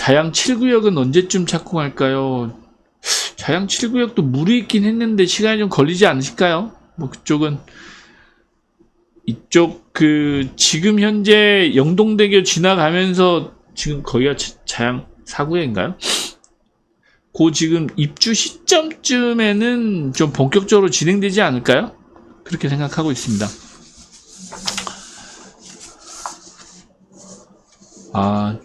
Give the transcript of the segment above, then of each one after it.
자양 7구역은 언제쯤 착공할까요? 자양 7구역도 물이 있긴 했는데 시간이 좀 걸리지 않으실까요? 뭐 그쪽은 이쪽 그 지금 현재 영동대교 지나가면서 지금 거기가 자- 자양 4구역인가요? 그 지금 입주 시점쯤에는 좀 본격적으로 진행되지 않을까요? 그렇게 생각하고 있습니다. 아,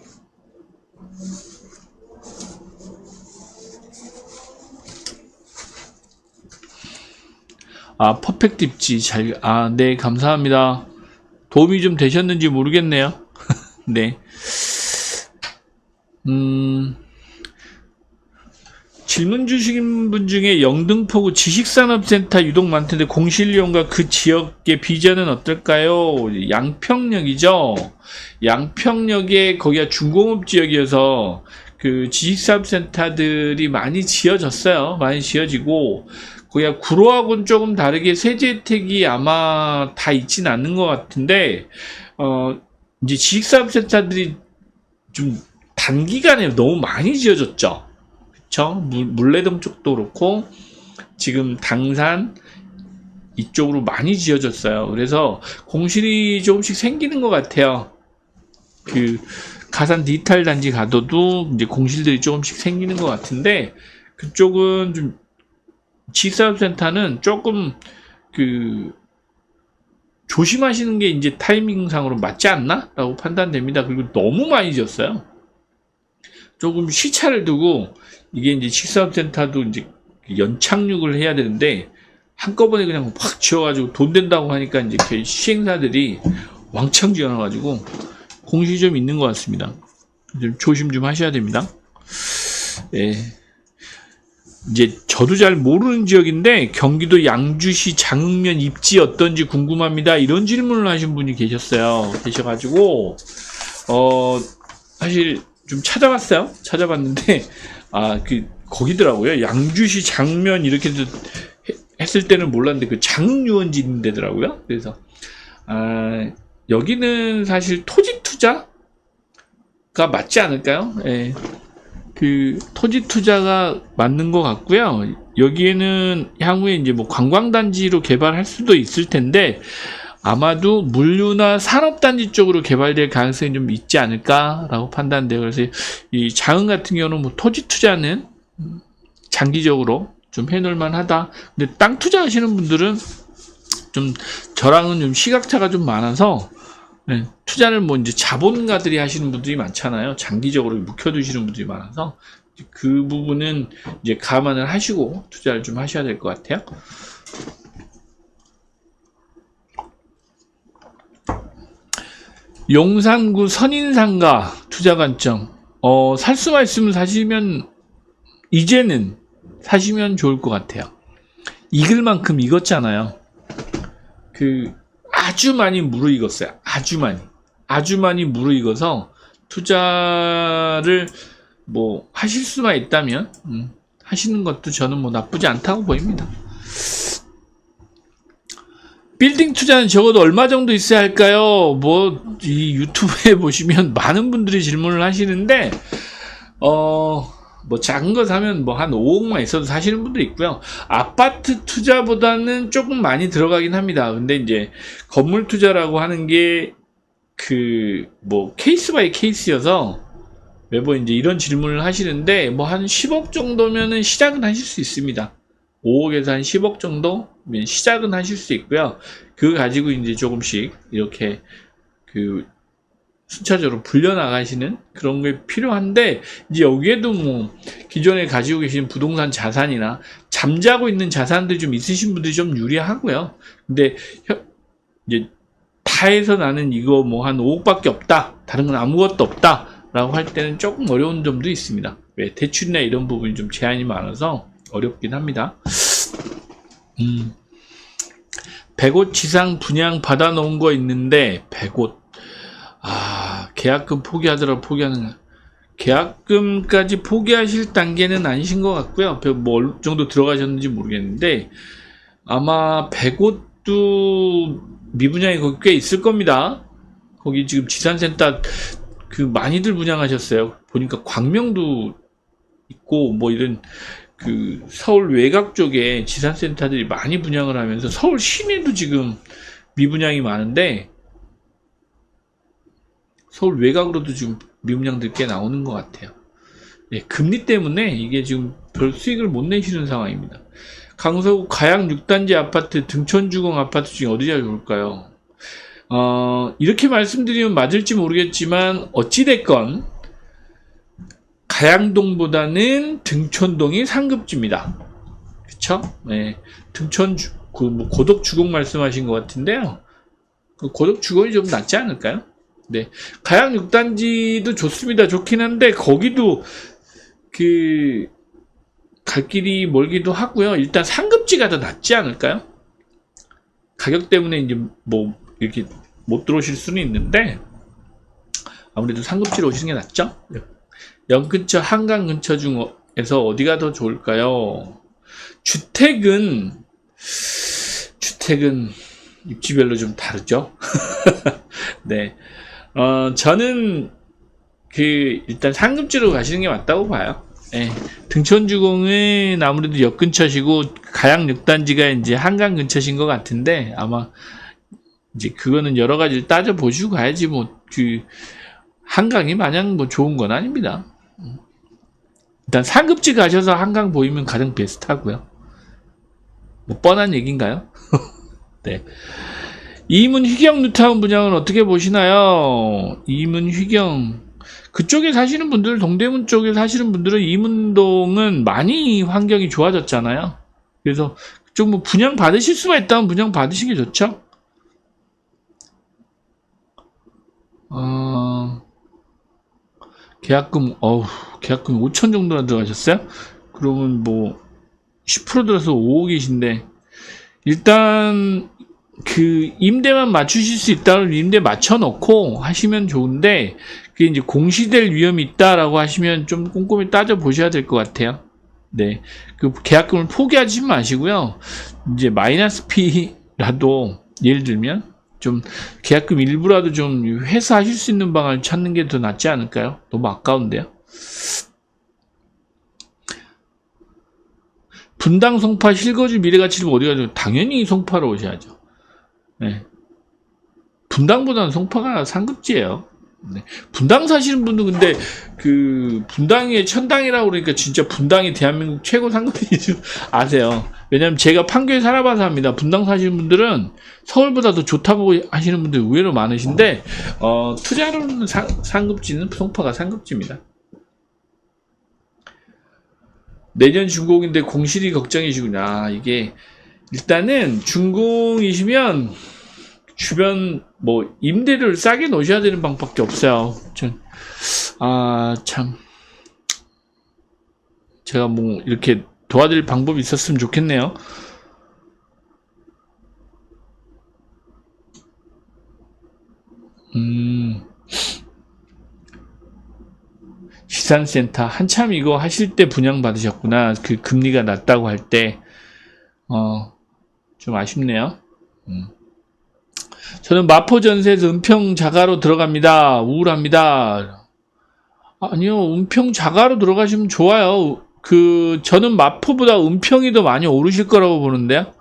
아, 퍼펙트 입지 잘, 아, 네, 감사합니다. 도움이 좀 되셨는지 모르겠네요. 네. 음, 질문 주신 분 중에 영등포구 지식산업센터 유독 많던데 공실이용과 그 지역의 비전은 어떨까요? 양평역이죠. 양평역에 거기가 중공업 지역이어서 그 지식산업센터들이 많이 지어졌어요. 많이 지어지고 거기가 구로하고는 조금 다르게 세제 혜택이 아마 다 있지는 않는 것 같은데 어 이제 지식산업센터들이 좀 단기간에 너무 많이 지어졌죠. 그쵸? 물, 물레동 쪽도 그렇고, 지금 당산 이쪽으로 많이 지어졌어요. 그래서 공실이 조금씩 생기는 것 같아요. 그, 가산 디지털 단지 가도도 이제 공실들이 조금씩 생기는 것 같은데, 그쪽은 좀, 지사업센터는 조금, 그, 조심하시는 게 이제 타이밍상으로 맞지 않나? 라고 판단됩니다. 그리고 너무 많이 지었어요. 조금 시차를 두고 이게 이제 식사업센터도 이제 연착륙을 해야 되는데 한꺼번에 그냥 확 지어가지고 돈 된다고 하니까 이제 그 시행사들이 왕창 지어놔가지고 공실이 좀 있는 것 같습니다. 좀 조심 좀 하셔야 됩니다. 예. 이제 저도 잘 모르는 지역인데 경기도 양주시 장흥면 입지 어떤지 궁금합니다. 이런 질문을 하신 분이 계셨어요. 계셔가지고 어 사실 좀 찾아봤어요. 찾아봤는데 아 그 거기더라고요. 양주시 장면 이렇게 도 했을 때는 몰랐는데 그 장유원지 있는 데더라고요. 그래서 아 여기는 사실 토지 투자가 맞지 않을까요? 예. 그 토지 투자가 맞는 것 같고요. 여기에는 향후에 이제 뭐 관광단지로 개발할 수도 있을 텐데 아마도 물류나 산업단지 쪽으로 개발될 가능성이 좀 있지 않을까라고 판단돼요. 그래서 이 자흥 같은 경우는 뭐 토지 투자는 장기적으로 좀 해놓을 만 하다. 근데 땅 투자하시는 분들은 좀 저랑은 좀 시각차가 좀 많아서 네, 투자를 뭐 이제 자본가들이 하시는 분들이 많잖아요. 장기적으로 묵혀두시는 분들이 많아서 그 부분은 이제 감안을 하시고 투자를 좀 하셔야 될 것 같아요. 용산구 선인상가 투자 관점. 어, 살 수만 있으면 사시면, 이제는 사시면 좋을 것 같아요. 익을 만큼 익었잖아요. 그, 아주 많이 무르익었어요. 아주 많이. 아주 많이 무르익어서 투자를 뭐 하실 수만 있다면, 음, 하시는 것도 저는 뭐 나쁘지 않다고 보입니다. 빌딩 투자는 적어도 얼마 정도 있어야 할까요? 뭐, 이 유튜브에 보시면 많은 분들이 질문을 하시는데, 어, 뭐 작은 거 사면 뭐 한 5억만 있어도 사시는 분도 있고요. 아파트 투자보다는 조금 많이 들어가긴 합니다. 근데 이제 건물 투자라고 하는 게 그 뭐 케이스 바이 케이스여서 매번 이제 이런 질문을 하시는데 뭐 한 10억 정도면은 시작은 하실 수 있습니다. 5억에서 한 10억 정도 시작은 하실 수 있고요. 그거 가지고 이제 조금씩 이렇게 그 순차적으로 불려나가시는 그런 게 필요한데 이제 여기에도 뭐 기존에 가지고 계신 부동산 자산이나 잠자고 있는 자산들이 좀 있으신 분들이 좀 유리하고요. 근데 혀- 이제 다 해서 나는 이거 뭐 한 5억밖에 없다. 다른 건 아무것도 없다. 라고 할 때는 조금 어려운 점도 있습니다. 왜 대출이나 이런 부분이 좀 제한이 많아서 어렵긴 합니다. 음. 100옷 지상 분양 받아 놓은 거 있는데 100옷 아 계약금 포기하더라 포기하는 거 계약금까지 포기하실 단계는 아니신 것 같고요. 뭐 어느 정도 들어가셨는지 모르겠는데 아마 100옷도 미분양이 거기 꽤 있을 겁니다. 거기 지금 지산센터 그 많이들 분양하셨어요. 보니까 광명도 있고 뭐 이런 그 서울 외곽 쪽에 지산센터들이 많이 분양을 하면서 서울 시내도 지금 미분양이 많은데 서울 외곽으로도 지금 미분양들 꽤 나오는 것 같아요. 예, 금리 때문에 이게 지금 별 수익을 못 내시는 상황입니다. 강서구 가양 6단지 아파트, 등촌주공 아파트 중에 어디가 좋을까요? 어, 이렇게 말씀드리면 맞을지 모르겠지만, 어찌됐건, 가양동보다는 등촌동이 상급지입니다. 그쵸? 네. 등촌, 주, 그, 뭐, 고덕주공 말씀하신 것 같은데요. 그 고덕주공이 좀 낫지 않을까요? 네. 가양 6단지도 좋습니다. 좋긴 한데, 거기도, 그, 갈 길이 멀기도 하고요. 일단 상급지가 더 낫지 않을까요? 가격 때문에 이제 뭐 이렇게 못 들어오실 수는 있는데 아무래도 상급지로 오시는 게 낫죠? 영 근처 한강 근처 중에서 어디가 더 좋을까요? 주택은 주택은 입지별로 좀 다르죠. 네, 어 저는 그 일단 상급지로 가시는 게 맞다고 봐요. 예, 등촌주공은 아무래도 역 근처시고 가양 6단지가 이제 한강 근처신 것 같은데 아마 이제 그거는 여러 가지를 따져 보시고 가야지 뭐 그 한강이 마냥 뭐 좋은 건 아닙니다. 일단 상급지 가셔서 한강 보이면 가장 베스트하고요. 뭐 뻔한 얘기인가요? 네. 이문 휘경 뉴타운 분양은 어떻게 보시나요? 이문 휘경 그쪽에 사시는 분들, 동대문 쪽에 사시는 분들은 이문동은 많이 환경이 좋아졌잖아요. 그래서 그쪽 뭐 분양 받으실 수가 있다면 분양 받으시는 게 좋죠. 어, 계약금, 어우, 계약금 5천 정도나 들어가셨어요? 그러면 뭐, 10% 들어서 5억이신데, 일단, 그, 임대만 맞추실 수 있다면 임대 맞춰놓고 하시면 좋은데, 그게 이제 공시될 위험이 있다라고 하시면 좀 꼼꼼히 따져 보셔야 될 것 같아요. 네. 그 계약금을 포기하지 마시고요. 이제 마이너스 피라도 예를 들면 좀 계약금 일부라도 좀 회수하실 수 있는 방안을 찾는 게 더 낫지 않을까요? 너무 아까운데요. 분당 송파 실거주 미래가치를 어디 가죠? 당연히 송파로 오셔야죠. 네. 분당보다는 송파가 상급지예요. 네. 분당 사시는 분도 근데 그 분당의 천당이라고 그러니까 진짜 분당이 대한민국 최고 상급인 줄 아세요. 왜냐면 제가 판교에 살아봐서 합니다. 분당 사시는 분들은 서울보다 더 좋다고 하시는 분들이 의외로 많으신데 어, 투자로는 상, 상급지는 송파가 상급지입니다. 내년 준공인데 공실이 걱정이시구나. 이게 일단은 준공이시면 주변 뭐 임대를 싸게 놓으셔야 되는 방법밖에 없어요. 전, 아, 참. 제가 뭐 이렇게 도와드릴 방법이 있었으면 좋겠네요. 음. 시산센터 한참 이거 하실 때 분양 받으셨구나. 그 금리가 낮다고 할 때, 어, 좀 아쉽네요. 음. 저는 마포전세에서 은평 자가로 들어갑니다. 우울합니다. 아니요, 은평 자가로 들어가시면 좋아요. 그, 저는 마포보다 은평이 더 많이 오르실 거라고 보는데요.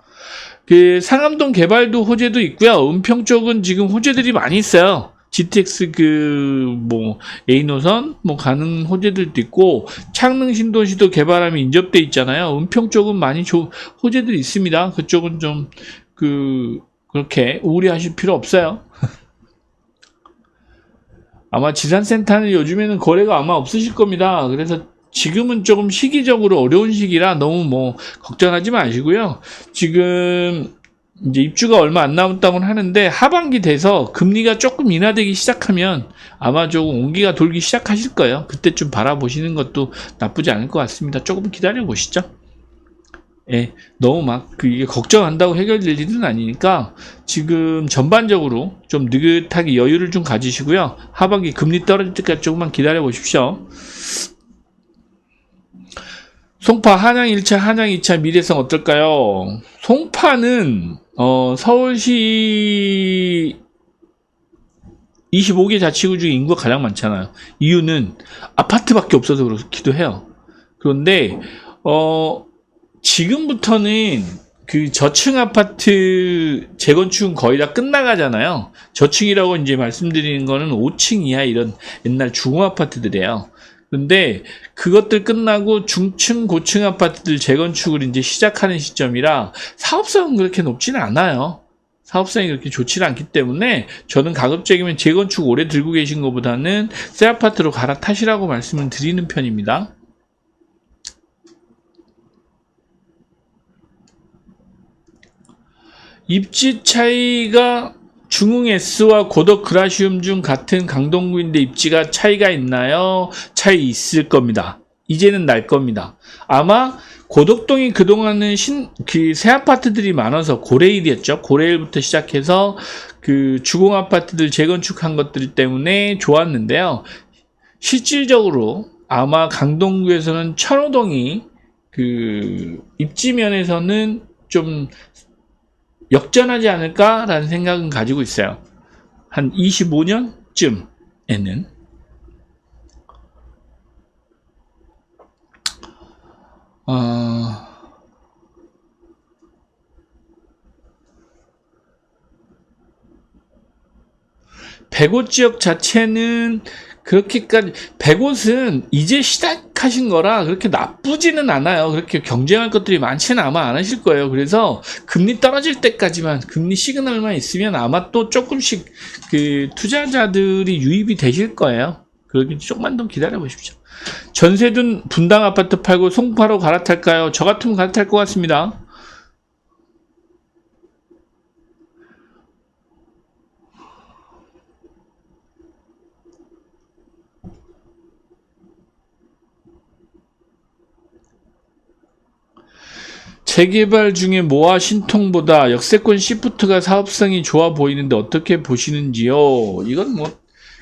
그, 상암동 개발도 호재도 있고요. 은평 쪽은 지금 호재들이 많이 있어요. GTX 그, 뭐, A노선, 뭐, 가는 호재들도 있고, 창릉 신도시도 개발함이 인접돼 있잖아요. 은평 쪽은 많이 조, 호재들이 있습니다. 그쪽은 좀, 그, 그렇게 우려하실 필요 없어요. 아마 지산센터는 요즘에는 거래가 아마 없으실 겁니다. 그래서 지금은 조금 시기적으로 어려운 시기라 너무 뭐 걱정하지 마시고요. 지금 이제 입주가 얼마 안 남았다고는 하는데 하반기 돼서 금리가 조금 인하되기 시작하면 아마 조금 온기가 돌기 시작하실 거예요. 그때 좀 바라보시는 것도 나쁘지 않을 것 같습니다. 조금 기다려 보시죠. 예, 너무 막, 그, 이게 걱정한다고 해결될 일은 아니니까, 지금 전반적으로 좀 느긋하게 여유를 좀 가지시고요. 하반기 금리 떨어질 때까지 조금만 기다려 보십시오. 송파 한양 1차, 한양 2차 미래성 어떨까요? 송파는, 어, 서울시 25개 자치구 중에 인구가 가장 많잖아요. 이유는 아파트밖에 없어서 그렇기도 해요. 그런데 어 지금부터는 그 저층 아파트 재건축은 거의 다 끝나가잖아요. 저층이라고 이제 말씀드리는 거는 5층 이하 이런 옛날 주공 아파트들이에요. 근데 그것들 끝나고 중층, 고층 아파트들 재건축을 이제 시작하는 시점이라 사업성은 그렇게 높지는 않아요. 사업성이 그렇게 좋지는 않기 때문에 저는 가급적이면 재건축 오래 들고 계신 것보다는 새 아파트로 갈아타시라고 말씀을 드리는 편입니다. 입지 차이가 중흥 S와 고덕 그라시움 중 같은 강동구인데 입지가 차이가 있나요? 차이 있을 겁니다. 이제는 날 겁니다. 아마 고덕동이 그동안은 신, 그 새 아파트들이 많아서 고레일이었죠. 고레일부터 시작해서 그 주공 아파트들 재건축한 것들 때문에 좋았는데요. 실질적으로 아마 강동구에서는 천호동이 그 입지면에서는 좀 역전하지 않을까라는 생각은 가지고 있어요. 한 25년쯤에는. 어... 백옷 지역 자체는 그렇게까지 백옷은 이제 시작하신 거라 그렇게 나쁘지는 않아요. 그렇게 경쟁할 것들이 많지는 아마 않으실 거예요. 그래서 금리 떨어질 때까지만 금리 시그널만 있으면 아마 또 조금씩 그 투자자들이 유입이 되실 거예요. 그러기 조금만 더 기다려 보십시오. 전세든 분당 아파트 팔고 송파로 갈아탈까요? 저 같으면 갈아탈 것 같습니다. 재개발 중에 모아 신통보다 역세권 시프트가 사업성이 좋아 보이는데 어떻게 보시는지요? 이건 뭐,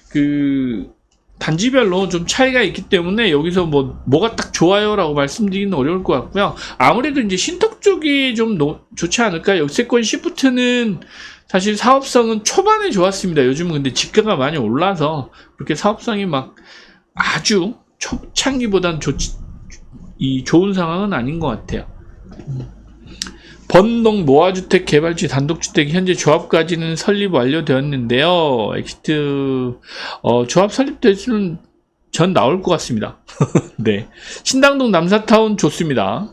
그, 단지별로 좀 차이가 있기 때문에 여기서 뭐, 뭐가 딱 좋아요라고 말씀드리기는 어려울 것 같고요. 아무래도 이제 신탁 쪽이 좀 노, 좋지 않을까? 역세권 시프트는 사실 사업성은 초반에 좋았습니다. 요즘은 근데 집가가 많이 올라서 그렇게 사업성이 막 아주 초창기보단 좋지, 이 좋은 상황은 아닌 것 같아요. 번동 노화주택 개발지 단독주택 현재 조합까지는 설립 완료되었는데요. 엑시트 어, 조합 설립됐으면 전 나올 것 같습니다. 네, 신당동 남사타운 좋습니다.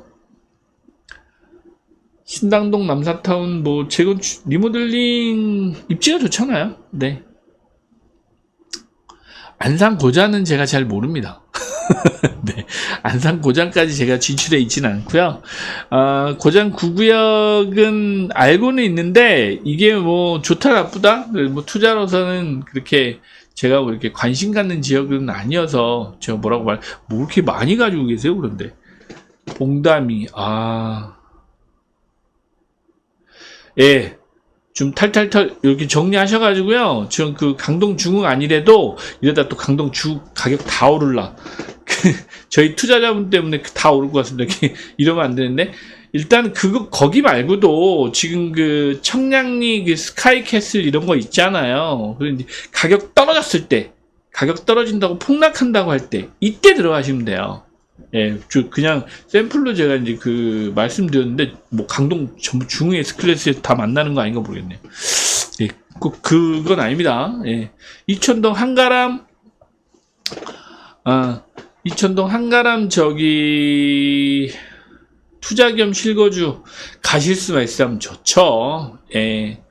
신당동 남사타운 뭐 재건축 리모델링 입지가 좋잖아요. 네. 안산 고자는 제가 잘 모릅니다. 네. 안산 고장까지 제가 진출해 있지는 않고요. 어, 고장 구구역은 알고는 있는데 이게 뭐 좋다 나쁘다 뭐 투자로서는 그렇게 제가 뭐 이렇게 관심 갖는 지역은 아니어서 제가 뭐라고 말, 뭐 이렇게 많이 가지고 계세요 그런데 봉담이 아, 예, 좀 탈탈탈 이렇게 정리하셔가지고요. 지금 그 강동 중흥 아니래도 이러다 또 강동 주 가격 다 오를라. 저희 투자자분 때문에 다 오를 것 같습니다. 이러면 안 되는데 일단 그거 거기 말고도 지금 그 청량리 그 스카이캐슬 이런 거 있잖아요. 그런데 가격 떨어졌을 때 가격 떨어진다고 폭락한다고 할 때 이때 들어가시면 돼요. 예, 그냥 샘플로 제가 이제 그 말씀드렸는데 뭐 강동 전부 중흥의 스클래스에 다 만나는 거 아닌가 모르겠네요. 예, 그 그건 아닙니다. 예, 이천동 한가람 아 이천동 한가람 저기 투자 겸 실거주 가실 수만 있으면 좋죠. 예.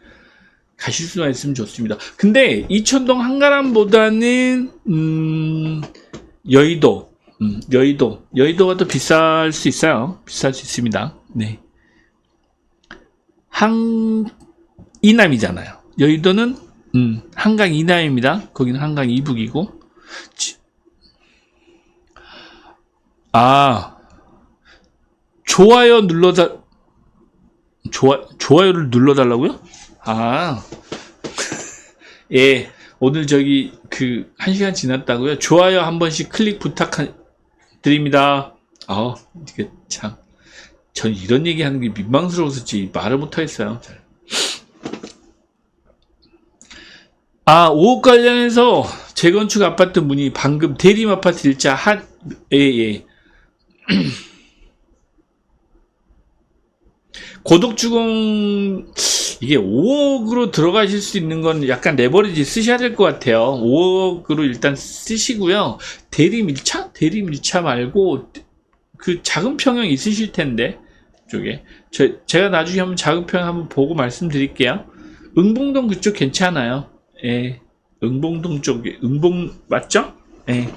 가실 수만 있으면 좋습니다. 근데 이천동 한가람보다는 음, 여의도, 음, 여의도, 여의도가 더 비쌀 수 있어요. 비쌀 수 있습니다. 네. 한 이남이잖아요. 여의도는 음, 한강 이남입니다. 거기는 한강 이북이고 아, 좋아요 눌러달, 좋아, 좋아요를 눌러달라고요? 아, 예, 오늘 저기 그, 한 시간 지났다고요? 좋아요 한 번씩 클릭 부탁드립니다. 어, 이게 참, 전 이런 얘기 하는 게 민망스러워서지 말을 못하겠어요. 잘. 아, 5억 관련해서 재건축 아파트 문의 방금 대림 아파트 일자 한, 예, 예. 고독주공, 이게 5억으로 들어가실 수 있는 건 약간 레버리지 쓰셔야 될 것 같아요. 5억으로 일단 쓰시고요. 대림 1차? 대림 1차 말고 그 작은 평형 있으실 텐데, 쪽에. 저, 제가 나중에 한번 평 한번 보고 말씀드릴게요. 응봉동 그쪽 괜찮아요. 예. 응봉동 쪽에, 응봉, 맞죠? 예.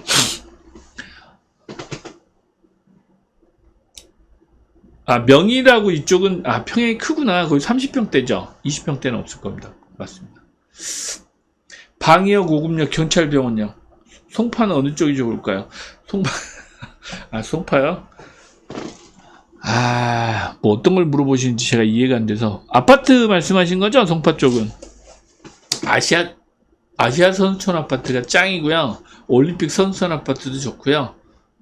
아, 명이라고 이쪽은, 아, 평양이 크구나. 거기 30평대죠. 20평대는 없을 겁니다. 맞습니다. 방이역, 오금역, 경찰병원역. 송파는 어느 쪽이 좋을까요? 송파, 아, 송파요? 아, 뭐 어떤 걸 물어보시는지 제가 이해가 안 돼서. 아파트 말씀하신 거죠? 송파 쪽은. 아시아, 아시아 선수촌 아파트가 짱이고요. 올림픽 선수촌 아파트도 좋고요.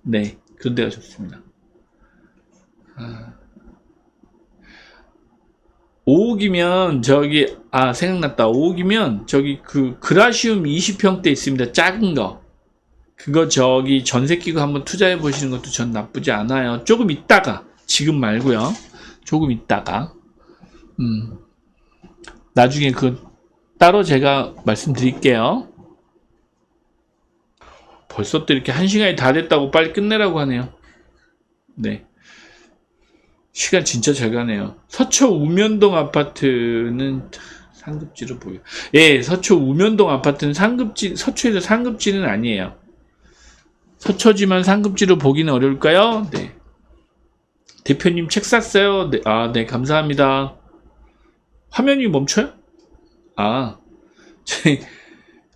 네, 그런 데가 좋습니다. 5억이면 저기 아 생각났다. 5억이면 저기 그 그라시움 20평대 있습니다. 작은 거. 그거 저기 전세 끼고 한번 투자해 보시는 것도 전 나쁘지 않아요. 조금 있다가 지금 말고요. 조금 있다가. 음. 나중에 그 따로 제가 말씀드릴게요. 벌써 또 이렇게 한 시간이 다 됐다고 빨리 끝내라고 하네요. 네 시간 진짜 잘 가네요. 서초 우면동 아파트는 상급지로 보여. 예, 서초 우면동 아파트는 상급지, 서초에서 상급지는 아니에요. 서초지만 상급지로 보기는 어려울까요? 네. 대표님 책 샀어요? 네, 아, 네, 감사합니다. 화면이 멈춰요? 아,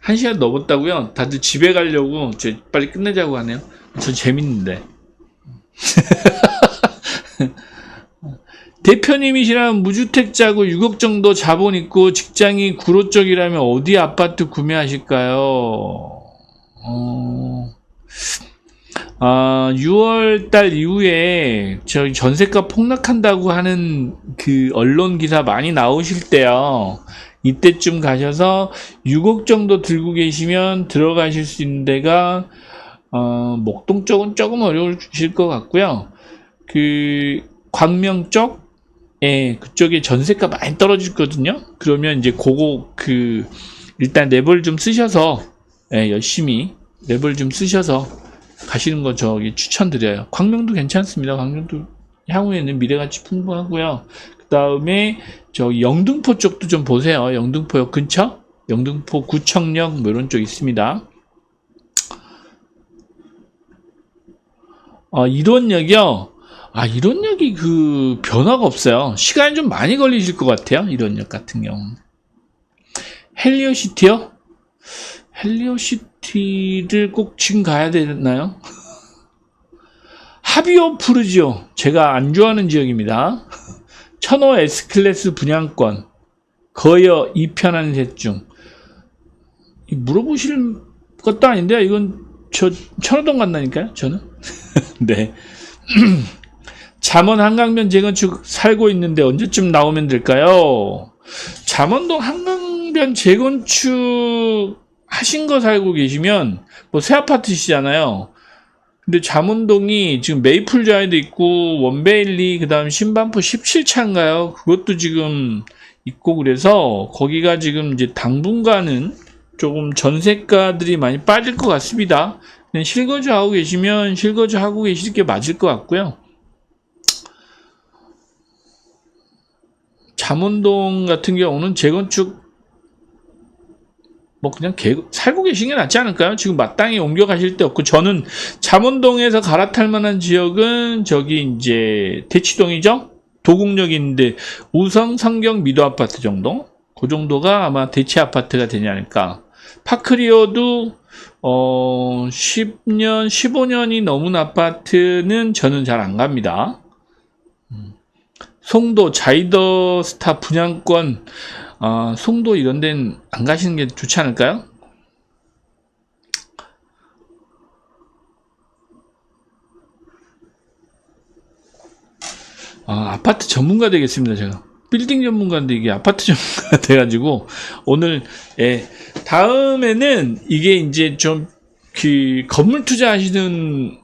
한 시간 넘었다고요? 다들 집에 가려고, 저 빨리 끝내자고 하네요. 전 재밌는데. 대표님이시라면 무주택자고 6억 정도 자본 있고 직장이 구로 쪽이라면 어디 아파트 구매하실까요? 어... 아, 6월 달 이후에 저희 전세가 폭락한다고 하는 그 언론 기사 많이 나오실 때요. 이때쯤 가셔서 6억 정도 들고 계시면 들어가실 수 있는 데가 어, 목동 쪽은 조금 어려우실 것 같고요. 그 광명 쪽 예, 그쪽에 전세가 많이 떨어지거든요. 그러면 이제 그거 그 일단 랩을 좀 쓰셔서 예, 열심히 랩을 좀 쓰셔서 가시는 거 저기 추천드려요. 광명도 괜찮습니다. 광명도 향후에는 미래가치 풍부하고요. 그 다음에 저 영등포 쪽도 좀 보세요. 영등포역 근처, 영등포 구청역 뭐 이런 쪽 있습니다. 어, 이론역이요. 아, 이런 역이 그 변화가 없어요. 시간이 좀 많이 걸리실 것 같아요. 이런 역 같은 경우. 헬리오시티요? 헬리오시티를 꼭 지금 가야 되나요? 하비오 푸르지오. 제가 안 좋아하는 지역입니다. 천호 S클래스 분양권. 거여 이편한 셋 중. 물어보실 것도 아닌데, 이건 저 천호동 간다니까요, 저는. 네. 잠원 한강변 재건축 살고 있는데 언제쯤 나오면 될까요? 잠원동 한강변 재건축 하신 거 살고 계시면 뭐 새 아파트시잖아요. 근데 잠원동이 지금 메이플 자에도 있고 원베일리 그다음 신반포 17차인가요? 그것도 지금 있고 그래서 거기가 지금 이제 당분간은 조금 전세가들이 많이 빠질 것 같습니다. 실거주 하고 계시면 실거주 하고 계실 게 맞을 것 같고요. 잠원동 같은 경우는 재건축 뭐 그냥 개, 살고 계신 게 낫지 않을까요? 지금 마땅히 옮겨가실 데 없고 저는 잠원동에서 갈아탈 만한 지역은 저기 이제 대치동이죠? 도곡역이 있는데 우성 성경 미도 아파트 정도? 그 정도가 아마 대치 아파트가 되지 않을까. 파크리오도 어 10년, 15년이 넘은 아파트는 저는 잘 안 갑니다. 송도 자이더 스타 분양권 어, 송도 이런 데는 안 가시는 게 좋지 않을까요? 아, 아파트 전문가 되겠습니다, 제가. 빌딩 전문가인데 이게 아파트 전문가가 돼가지고 오늘 예 다음에는 이게 이제 좀 그 건물 투자하시는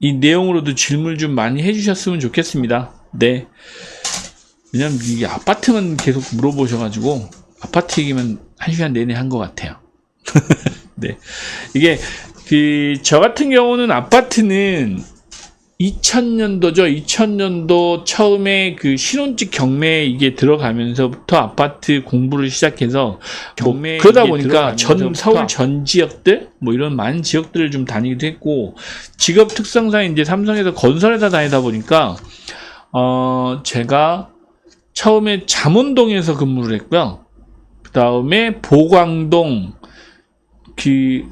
이 내용으로도 질문 좀 많이 해주셨으면 좋겠습니다. 네. 왜냐면 이게 아파트만 계속 물어보셔가지고 아파트 얘기만 한 시간 내내 한 것 같아요. 네. 이게 그 저 같은 경우는 아파트는 2000년도죠. 2000년도 처음에 그 신혼집 경매에 이게 들어가면서부터 아파트 공부를 시작해서 경매 그러다 보니까 전 서울 전 지역들 뭐 이런 많은 지역들을 좀 다니기도 했고 직업 특성상 이제 삼성에서 건설회사 다니다 보니까 어 제가 처음에 잠원동에서 근무를 했고요. 그 다음에 보광동 그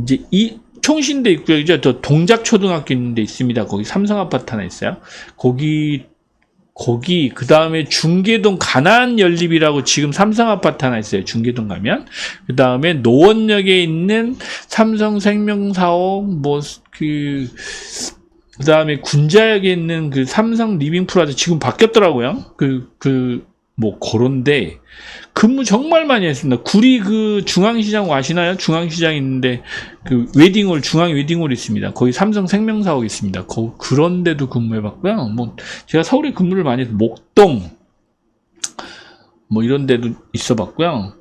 이제 이 총신대 입구역이죠. 저 동작초등학교 있는 데 있습니다. 거기 삼성 아파트 하나 있어요. 거기 거기 그 다음에 중계동 가난 연립이라고 지금 삼성 아파트 하나 있어요. 중계동 가면 그 다음에 노원역에 있는 삼성 생명사옥 뭐 그 그 다음에 군자역에 있는 그 삼성 리빙 프라자 지금 바뀌었더라고요. 그, 그, 뭐, 그런데 근무 정말 많이 했습니다. 구리 그 중앙시장 아시나요? 중앙시장 있는데 그 웨딩홀, 중앙 웨딩홀 있습니다. 거기 삼성 생명사옥 있습니다. 거, 그런 데도 근무해 봤고요. 뭐, 제가 서울에 근무를 많이 해서 목동, 뭐 이런 데도 있어 봤고요.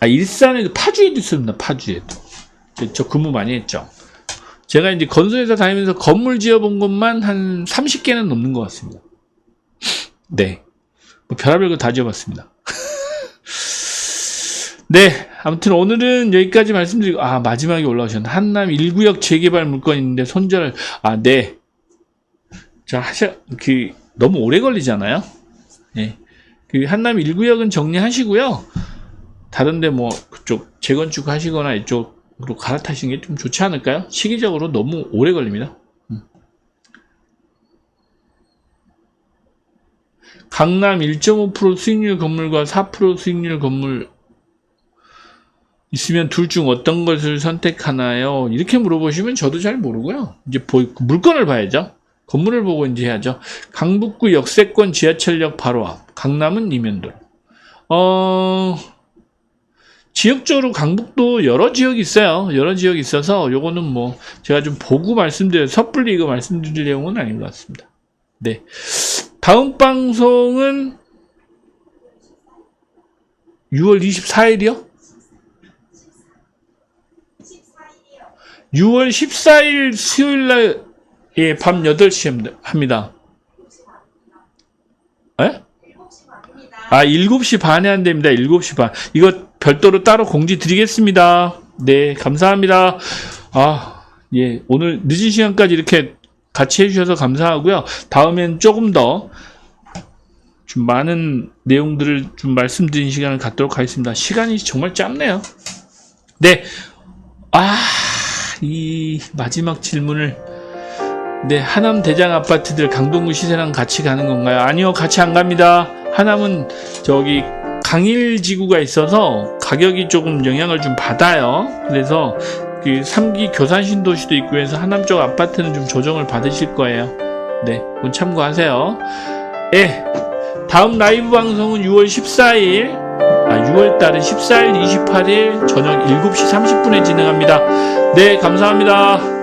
아, 일산에도 파주에도 있습니다. 파주에도. 저 근무 많이 했죠. 제가 이제 건설회사 다니면서 건물 지어본 것만 한 30개는 넘는 것 같습니다. 네. 뭐 별의별 거 다 지어봤습니다. 네. 아무튼 오늘은 여기까지 말씀드리고, 아, 마지막에 올라오셨네. 한남 1구역 재개발 물건 있는데 손절, 아, 네. 자, 하셔, 그, 너무 오래 걸리잖아요. 예. 그 한남 1구역은 정리하시고요. 다른데 뭐, 그쪽 재건축 하시거나 이쪽 으로 갈아타시는 게 좀 좋지 않을까요? 시기적으로 너무 오래 걸립니다. 음. 강남 1.5% 수익률 건물과 4% 수익률 건물 있으면 둘 중 어떤 것을 선택하나요? 이렇게 물어보시면 저도 잘 모르고요. 이제 보, 물건을 봐야죠. 건물을 보고 이제 해야죠. 강북구 역세권 지하철역 바로 앞. 강남은 이면도. 어, 지역적으로 강북도 여러 지역이 있어요. 여러 지역이 있어서 요거는 뭐 제가 좀 보고 말씀드려 섣불리 이거 말씀드릴 내용은 아닌 것 같습니다. 네. 다음 방송은 6월 24일이요? 6월 14일 수요일 날 예, 밤 8시 합니다. 예? 아, 7시 반에 한답니다. 7시 반. 이거 별도로 따로 공지 드리겠습니다. 네, 감사합니다. 아, 예, 오늘 늦은 시간까지 이렇게 같이 해주셔서 감사하고요. 다음엔 조금 더 좀 많은 내용들을 좀 말씀드린 시간을 갖도록 하겠습니다. 시간이 정말 짧네요. 네, 아, 이 마지막 질문을 네, 하남 대장 아파트들 강동구 시세랑 같이 가는 건가요? 아니요, 같이 안 갑니다. 하남은 저기 강일 지구가 있어서 가격이 조금 영향을 좀 받아요. 그래서 그 3기 교산 신도시도 있고 해서 하남 쪽 아파트는 좀 조정을 받으실 거예요. 네, 그건 참고하세요. 예. 다음 라이브 방송은 6월 14일, 아, 6월 달은 14일, 28일 저녁 7시 30분에 진행합니다. 네, 감사합니다.